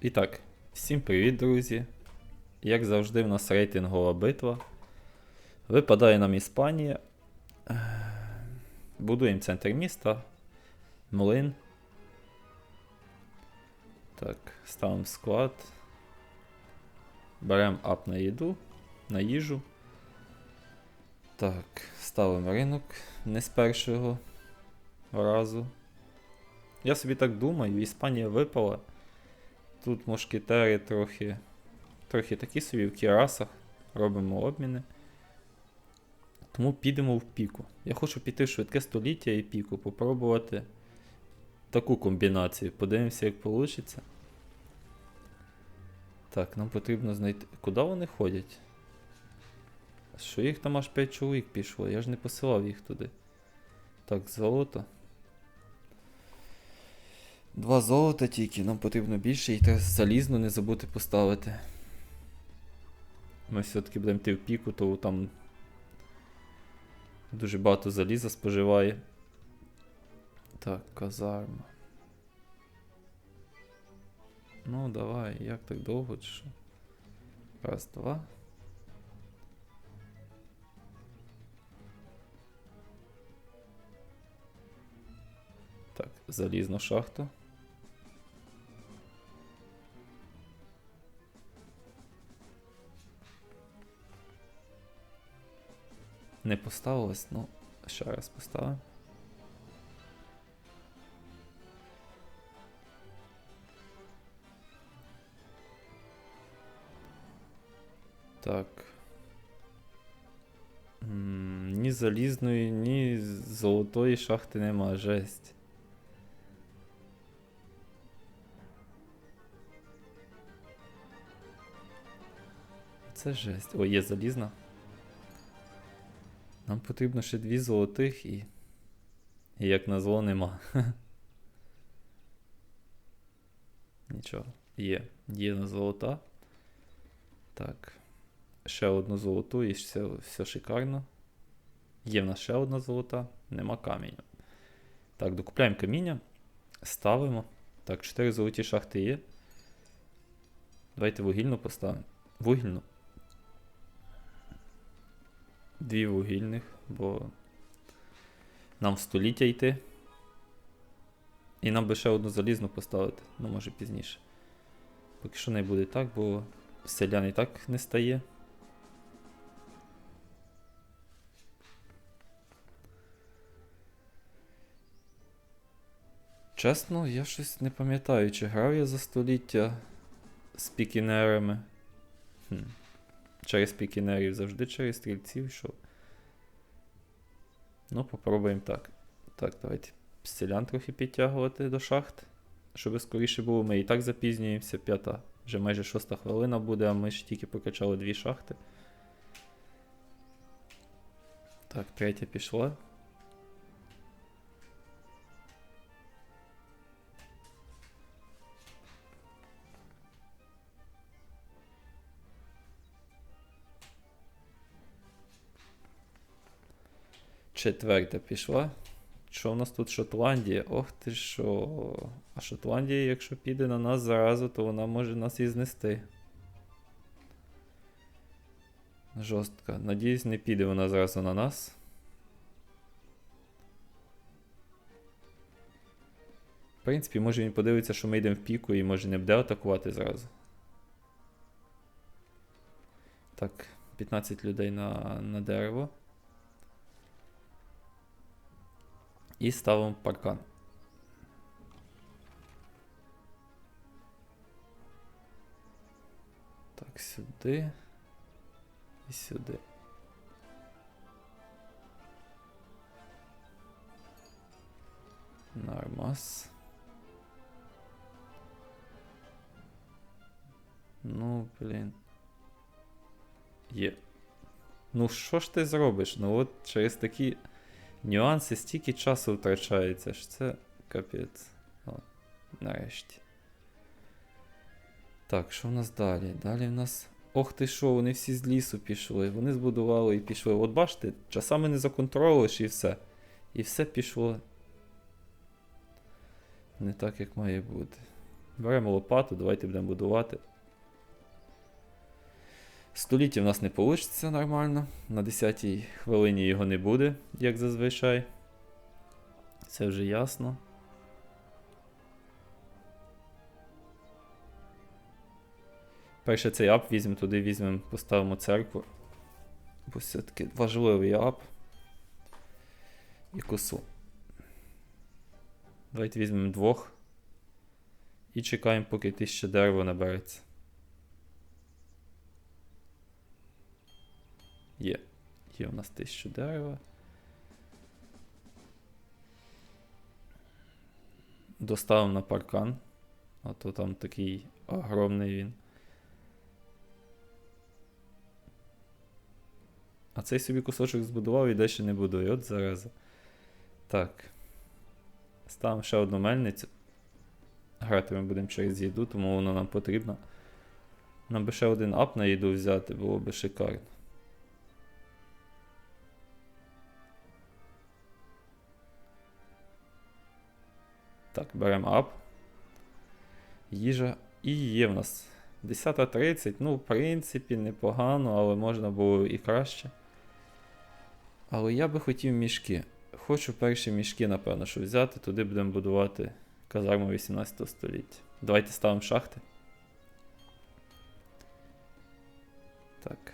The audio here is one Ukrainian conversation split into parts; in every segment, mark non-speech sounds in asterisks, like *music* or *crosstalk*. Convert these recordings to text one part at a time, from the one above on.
І так, всім привіт, друзі. Як завжди, в нас рейтингова битва. Випадає нам Іспанія. Будуємо центр міста. Млин. Так, ставимо склад. Беремо ап на їду, на їжу. Так, ставимо ринок не з першого разу. Я собі так думаю, Іспанія випала. Тут мушкетери трохи. Трохи такі собі в кірасах. Робимо обміни. Тому підемо в піку. Я хочу піти в швидке століття і піку, попробувати таку комбінацію. Подивимося, як вийде. Так, нам потрібно знайти. Куди вони ходять? Що їх там аж 5 чоловік пішло? Я ж не посилав їх туди. Так, золото. Два золота тільки, нам потрібно більше і треба залізну не забути поставити. Ми все-таки будемо йти в піку, то там дуже багато заліза споживає. Так, казарма. Ну, давай, як так довго чи що? Раз, два. Так, залізну шахту. Не поставилось, ну, ще раз поставимо. Так. Ні залізної, ні золотої шахти нема, жесть. Це жесть. О, є залізна. Нам потрібно ще дві золотих і. І як назло нема. *laughs* Нічого. Є. Є на золота. Так. Ще одну золоту і все, все шикарно. Є в нас ще одна золота, нема каміння. Так, докупляємо каміння. Ставимо. Так, 4 золоті шахти є. Давайте вугільну поставимо. Вугільну. Дві вугільних, бо нам століття йти. І нам би ще одну залізну поставити, ну може пізніше. Поки що не буде так, бо селян і так не стає. Чесно, я щось не пам'ятаю, чи грав я за століття з пікінерами. Хм. Через пікінерів завжди через стрільців йшов. Ну, попробуємо так. Так, давайте селян трохи підтягувати до шахт. Щоб скоріше було, ми і так запізнюємося. П'ята, вже майже шоста хвилина буде, а ми ж тільки покачали дві шахти. Так, третя пішла. Четверта пішла. Що в нас тут Шотландія? Ох ти що. А Шотландія, якщо піде на нас заразу, то вона може нас і знести. Жорстка. Надіюсь, не піде вона зразу на нас. В принципі, може він подивиться, що ми йдемо в піку і може не буде атакувати зразу. Так, 15 людей на, на дерево. І ставимо паркан. Так, сюди. І сюди. Нормас. Ну, блін. Є. Ну, що ж ти зробиш? Ну от через такі нюанси стільки часу втрачається, що це капець. О, нарешті. Так, що в нас далі? Далі в нас. Ох ти що, вони всі з лісу пішли. Вони збудували і пішли. От бачите, часами не законтролиш і все. І все пішло. Не так, як має бути. Беремо лопату, давайте будемо будувати. Століття в нас не вийде нормально. На 10-й хвилині його не буде, як зазвичай. Це вже ясно. Перше цей ап візьмемо туди, візьмемо, поставимо церкву. Бо все-таки важливий ап. І косу. Давайте візьмемо двох. І чекаємо, поки тисяча дерева набереться. Є. Є у нас тисяча дерева. Доставимо на паркан. А то там такий огромний він. А цей собі кусочок збудував і дещо не будує. От зараза. Так. Ставимо ще одну мельницю. Грати ми будемо через їду, тому воно нам потрібно. Нам би ще один ап на їду взяти, було би шикарно. Так, беремо ап. Їжа. І є в нас 10.30. Ну, в принципі, непогано, але можна було і краще. Але я би хотів мішки. Хочу перші мішки, напевно, що взяти. Туди будемо будувати казарму 18 століття. Давайте ставимо шахти. Так.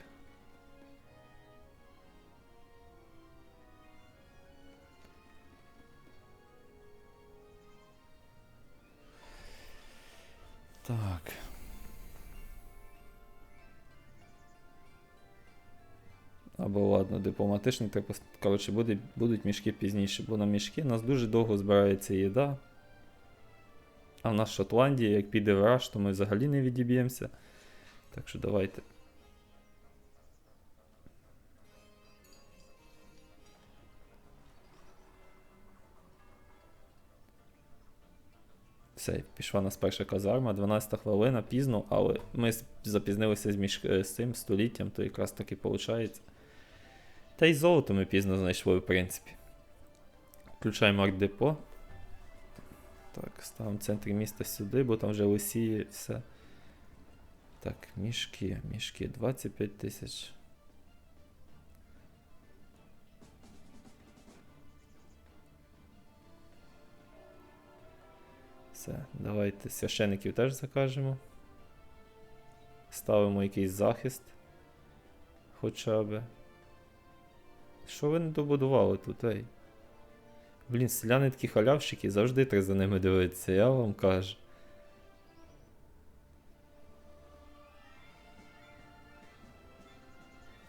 Так. Або ладно, дипломатичний, типу, коротше, буде, будуть мішки пізніше, бо на мішки у нас дуже довго збирається їда. А в нас Шотландія, як піде в раш, то ми взагалі не відіб'ємося. Так що давайте. Все, пішла нас перша казарма, 12 хвилина, пізно, але ми запізнилися з, між... е, з цим століттям, то якраз таки виходить. Та й золото ми пізно знайшли, в принципі. Включаємо арт-депо. Так, ставимо центрі міста сюди, бо там вже лисіє все. Так, мішки, мішки, 25 тисяч. Все, давайте священиків теж закажемо. Ставимо якийсь захист. Хоча би. Що ви не добудували тут, ей? Блін, селяни такі халявщики, завжди треба за ними дивитися, я вам кажу.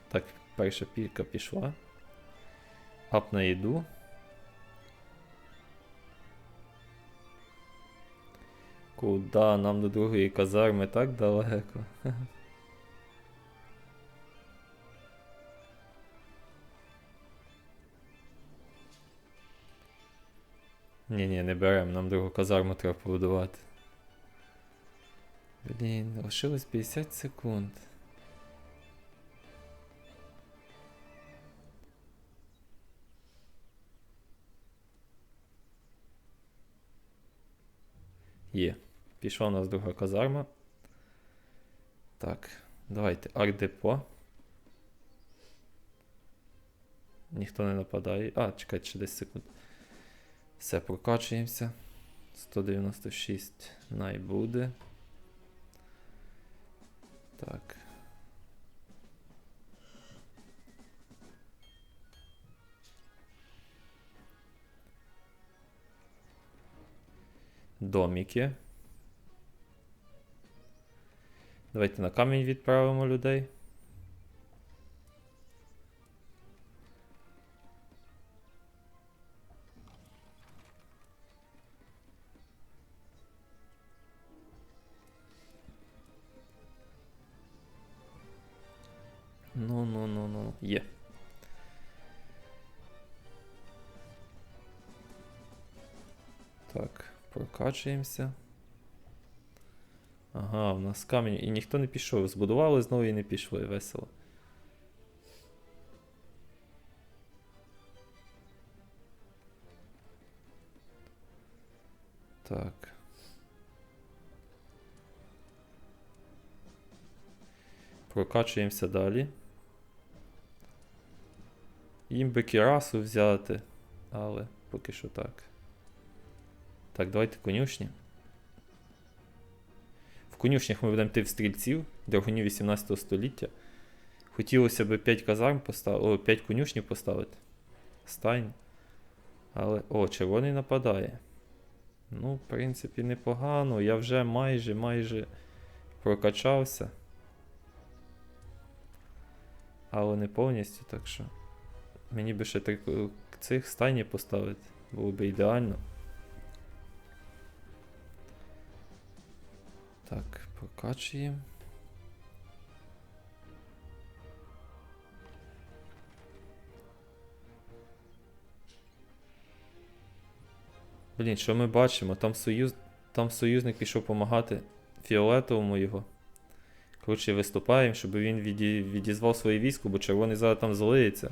Так, перша пілька пішла. Ап на їду. Куда нам до другої казарми так далеко? *laughs* Ні, ні, не беремо, нам другу казарму треба побудувати. Блін, лишилось 50 секунд. Є. Пішла у нас друга казарма. Так, давайте арт-депо. Ніхто не нападає. А, чекайте, ще 10 секунд. Все, прокачуємося. 196 най буде. Так. Доміки. Давайте на камінь відправимо людей. Ну, ну, ну, ну. Є. Так, прокачуємося. Ага, у нас камінь. І ніхто не пішов. Збудували знову і не пішли весело. Так. Прокачуємося далі. Їм би кірасу взяти, але поки що так. Так, давайте конюшні. Конюшнях ми будемо йти в стрільців, драгунів 18 століття. Хотілося б 5 казарм поставити. О, 5 конюшнів поставити. Стайн. Але. О, червоний нападає. Ну, в принципі, непогано. Я вже майже майже прокачався. Але не повністю, так що. Мені би ще три цих стайні поставити. Було б ідеально. Так, прокачуємо. Блін, що ми бачимо? Там, союз... Там союзник пішов допомагати фіолетовому його. Коротше, виступаємо, щоб він віді... відізвав своє військо, бо червоний зараз там злиється.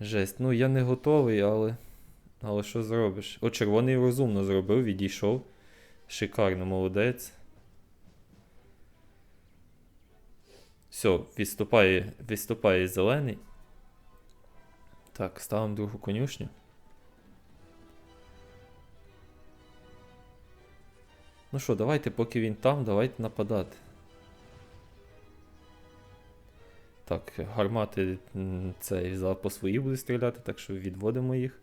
Жесть. Ну я не готовий, але. Але що зробиш? О, червоний розумно зробив, відійшов. Шикарно, молодець. Все, відступає, відступає зелений. Так, ставимо другу конюшню. Ну що, давайте, поки він там, давайте нападати. Так, гармати цей по свої буде стріляти, так що відводимо їх.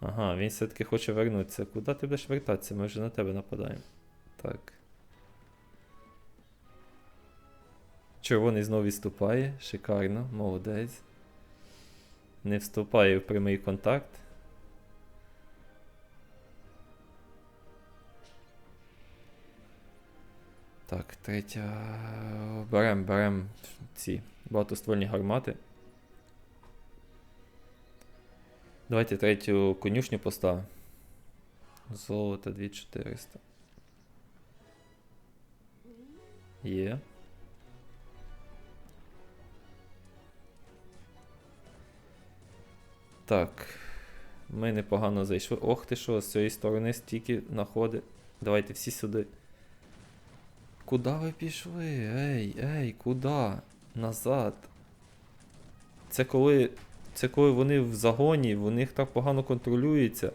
Ага, він все-таки хоче вернутися. Куди ти будеш вертатися? Ми вже на тебе нападаємо. Так. Червоний знову відступає. Шикарно, молодець. Не вступає в прямий контакт. Так, третя. Берем, берем ці багатоствольні гармати. Давайте третю конюшню поставимо. Золото 2400. Є. Так. Ми непогано зайшли. Ох ти що, з цієї сторони стільки находи. Давайте всі сюди. Куда ви пішли? Ей, ей, куди? Назад. Це коли. Це коли вони в загоні, в них так погано контролюється.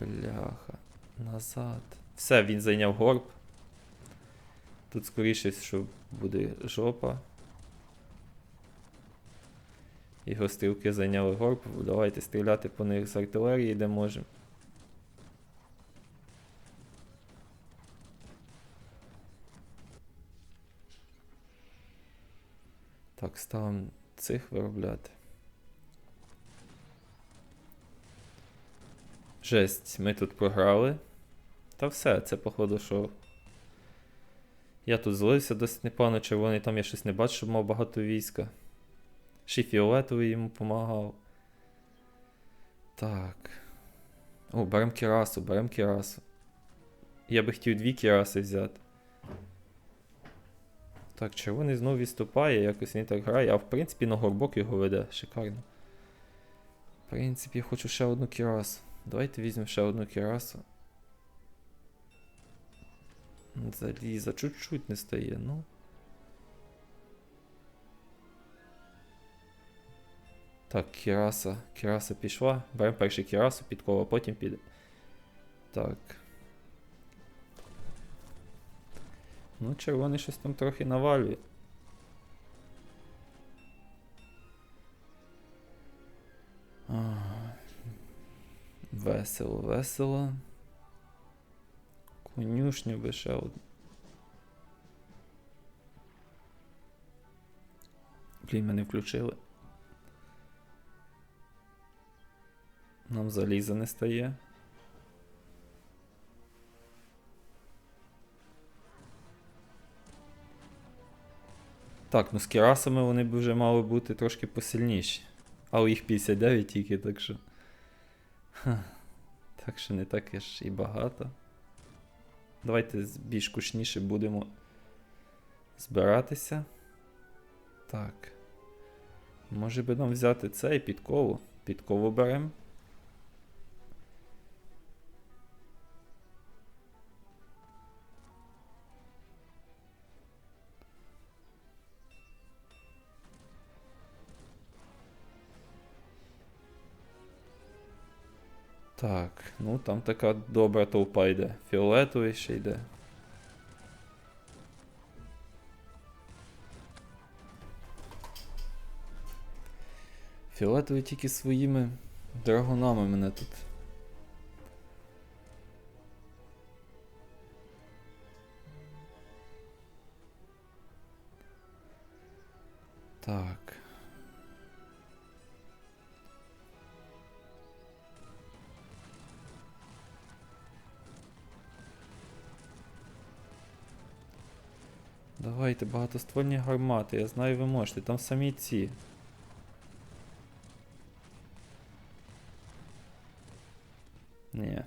Бляха. Назад. Все, він зайняв горб. Тут скоріше, що буде жопа. Його стрілки зайняли горб. Давайте стріляти по них з артилерії, де можемо. Так, ставимо цих виробляти. Жесть, ми тут програли. Та все, це походу, що. Я тут злився досить непогано, червоний там я щось не бачу, щоб мав багато війська. Ще фіолетовий йому допомагав. Так. О, берем кірасу, берем кірасу. Я би хотів дві кіраси взяти. Так, червоний знову відступає, якось він так грає, а в принципі на горбок його веде. Шикарно. В принципі, я хочу ще одну кірасу. Давайте візьмемо ще одну кірасу. Заліза, чуть-чуть не стає, ну. Так, кіраса. Кіраса пішла. Беремо першу кірасу, підкова, потім піде. Так. Ну, червоний щось там трохи навалює. Весело, весело. Конюшню би ще одну. Блін, мене включили. Нам заліза не стає. Так, ну з кірасами вони б вже мали бути трошки посильніші. Але їх 59 тільки, так що. Ха. Так що не так ж і багато. Давайте більш кучніше будемо збиратися. Так. Може би нам взяти цей підкову. Підкову беремо. Так, ну там така добра толпа йде. Фіолетовий ще йде. Фіолетовий тільки своїми драгунами мене тут. Так. Давайте багатоствольні гармати, я знаю, ви можете, там самі ці. Ні,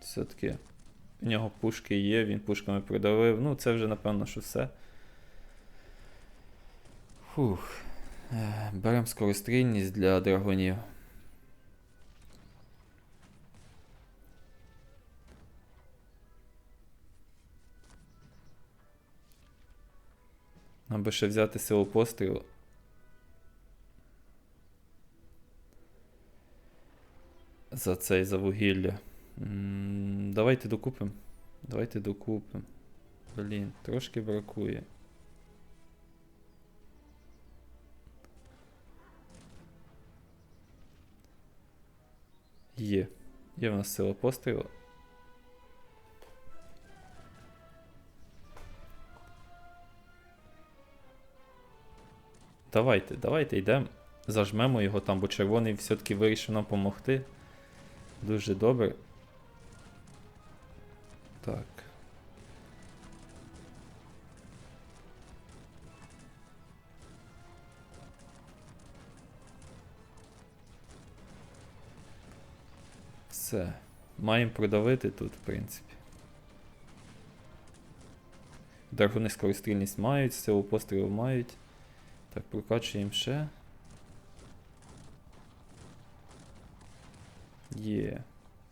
все-таки у нього пушки є, він пушками придавив. Ну, це вже напевно, що все. Фух. Е, Беремо скорострільність для драгонів. Аби ще взяти силу пострілу. За цей за вугілля. Давайте докупимо. Давайте докупимо. Блін, трошки бракує. Є. Є в нас сила пострілу. Давайте, давайте йдемо. Зажмемо його там, бо червоний все-таки вирішив нам допомогти. Дуже добре. Так. Все. Маємо продавити тут, в принципі. Драгони скорострільність мають, силу пострілу мають. Так, прокачуємо ще. Є.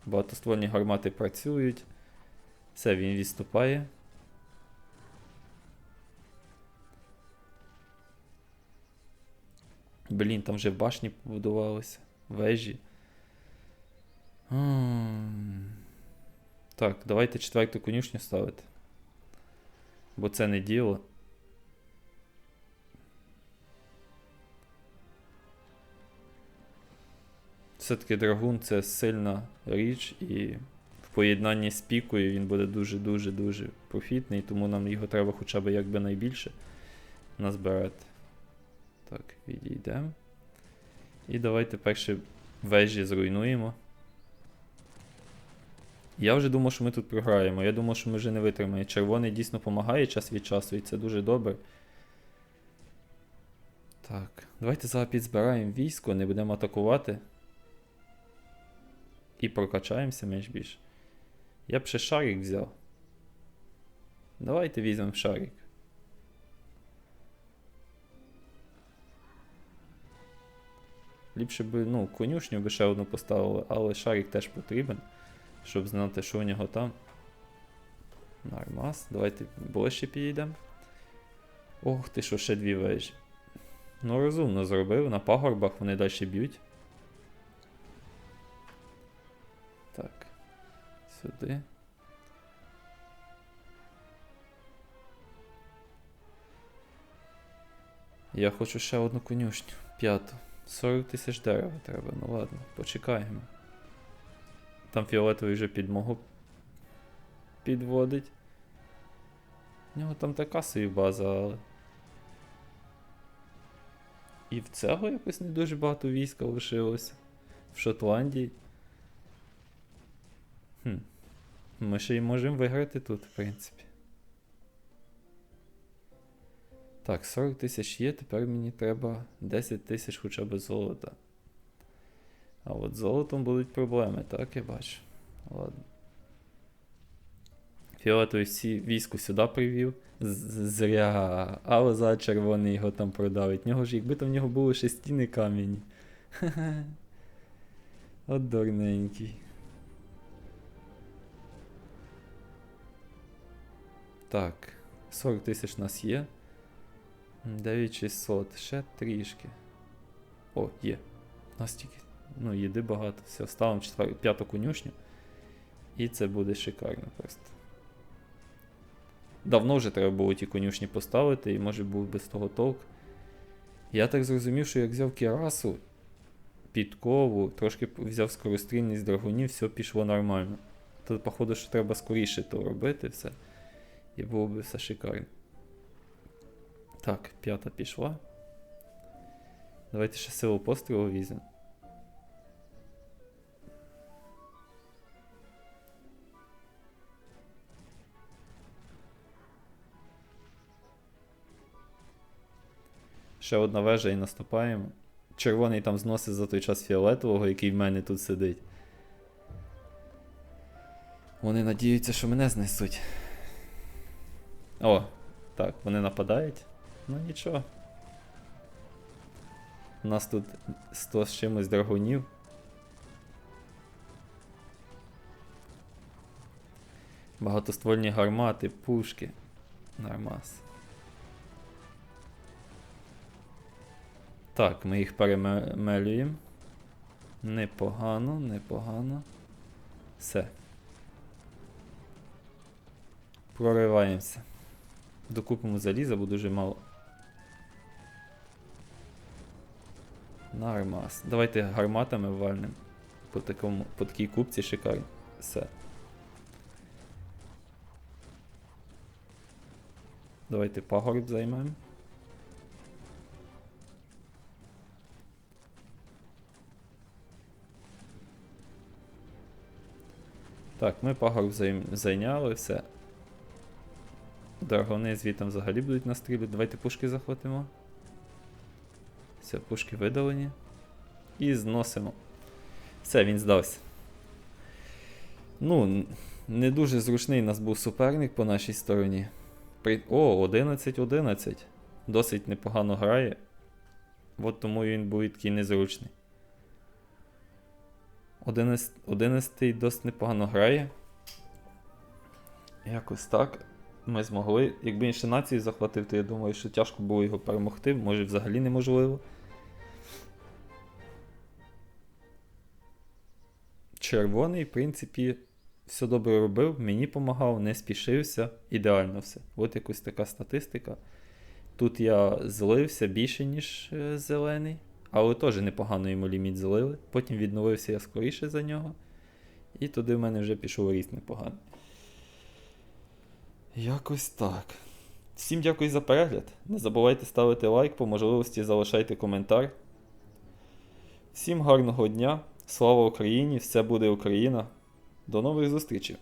Багатоствольні гармати працюють. Все, він відступає. Блін, там вже башні побудувалися. Вежі. Так, давайте четверту конюшню ставити. Бо це не діло. Все-таки драгун це сильна річ, і в поєднанні з пікою він буде дуже-дуже-дуже профітний, тому нам його треба хоча б якби найбільше назбирати. Так, відійдемо. І давайте перші вежі зруйнуємо. Я вже думав, що ми тут програємо. Я думав, що ми вже не витримаємо. Червоний дійсно допомагає час від часу, і це дуже добре. Так, давайте зараз підзбираємо військо, не будемо атакувати. І прокачаємося менш більше. Я б ще шарик взяв. Давайте візьмемо шарик. Ліпше би, ну, конюшню би ще одну поставили, але шарик теж потрібен, щоб знати, що у нього там. Нормас. Давайте ближче підійдемо. Ох ти що, ще дві вежі. Ну, розумно зробив, на пагорбах вони далі б'ють. Так. Сюди. Я хочу ще одну конюшню. П'яту. 40 тисяч дерева треба. Ну ладно, почекаємо. Там фіолетовий вже підмогу підводить. У нього там така собі база, але. І в цього якось не дуже багато війська лишилося. В Шотландії. Хм. Ми ще й можемо виграти тут, в принципі. Так, 40 тисяч є, тепер мені треба 10 тисяч хоча б золота. А от золотом будуть проблеми, так я бачу. Ладно. Фіолетовий всі військо сюди привів. Зря. Але за червоний його там продавить. В нього ж, якби там в нього були ще стіни кам'яні. *laughs* От дурненький. Так, 40 тисяч у нас є. 9600, ще трішки. О, є. У нас тільки Ну, їди багато. Все, ставимо четвер... п'яту конюшню. І це буде шикарно просто. Давно вже треба було ті конюшні поставити, і може був без того толк. Я так зрозумів, що як взяв Кірасу, підкову, трошки взяв скорострільність драгунів, все пішло нормально. То, походу, що треба скоріше то робити все. І було би все шикарно. Так, п'ята пішла. Давайте ще силу пострілу візьмемо. Ще одна вежа і наступаємо. Червоний там зносить за той час фіолетового, який в мене тут сидить. Вони надіються, що мене знесуть. О, так, вони нападають. Ну нічого. У нас тут 100 з чимось драгунів. Багатоствольні гармати, пушки. Нормас. Так, ми їх перемелюємо. Непогано, непогано. Все. Прориваємося. Докупимо заліза, бо дуже мало. Нормас. Давайте гарматами вальнем. По такому, по такій купці шикарно. Все. Давайте пагорб займемо. Так, ми пагорб зайняли, все. Драгони звідти взагалі будуть настрілювати. Давайте пушки захватимо. Все, пушки видалені. І зносимо. Все, він здався. Ну, не дуже зручний у нас був суперник по нашій стороні. При... О, 11-11. Досить непогано грає. От тому він був такий незручний. 11, 11 досить непогано грає. Якось так. Ми змогли. Якби ще нації захватив, то я думаю, що тяжко було його перемогти. Може взагалі неможливо. Червоний, в принципі, все добре робив, мені допомагав, не спішився. Ідеально все. От якось така статистика. Тут я злився більше, ніж е, зелений, але теж непогано йому ліміт злили. Потім відновився я скоріше за нього. І туди в мене вже пішов ріст непоганий. Якось так. Всім дякую за перегляд. Не забувайте ставити лайк, по можливості залишайте коментар. Всім гарного дня. Слава Україні! Все буде Україна! До нових зустрічей!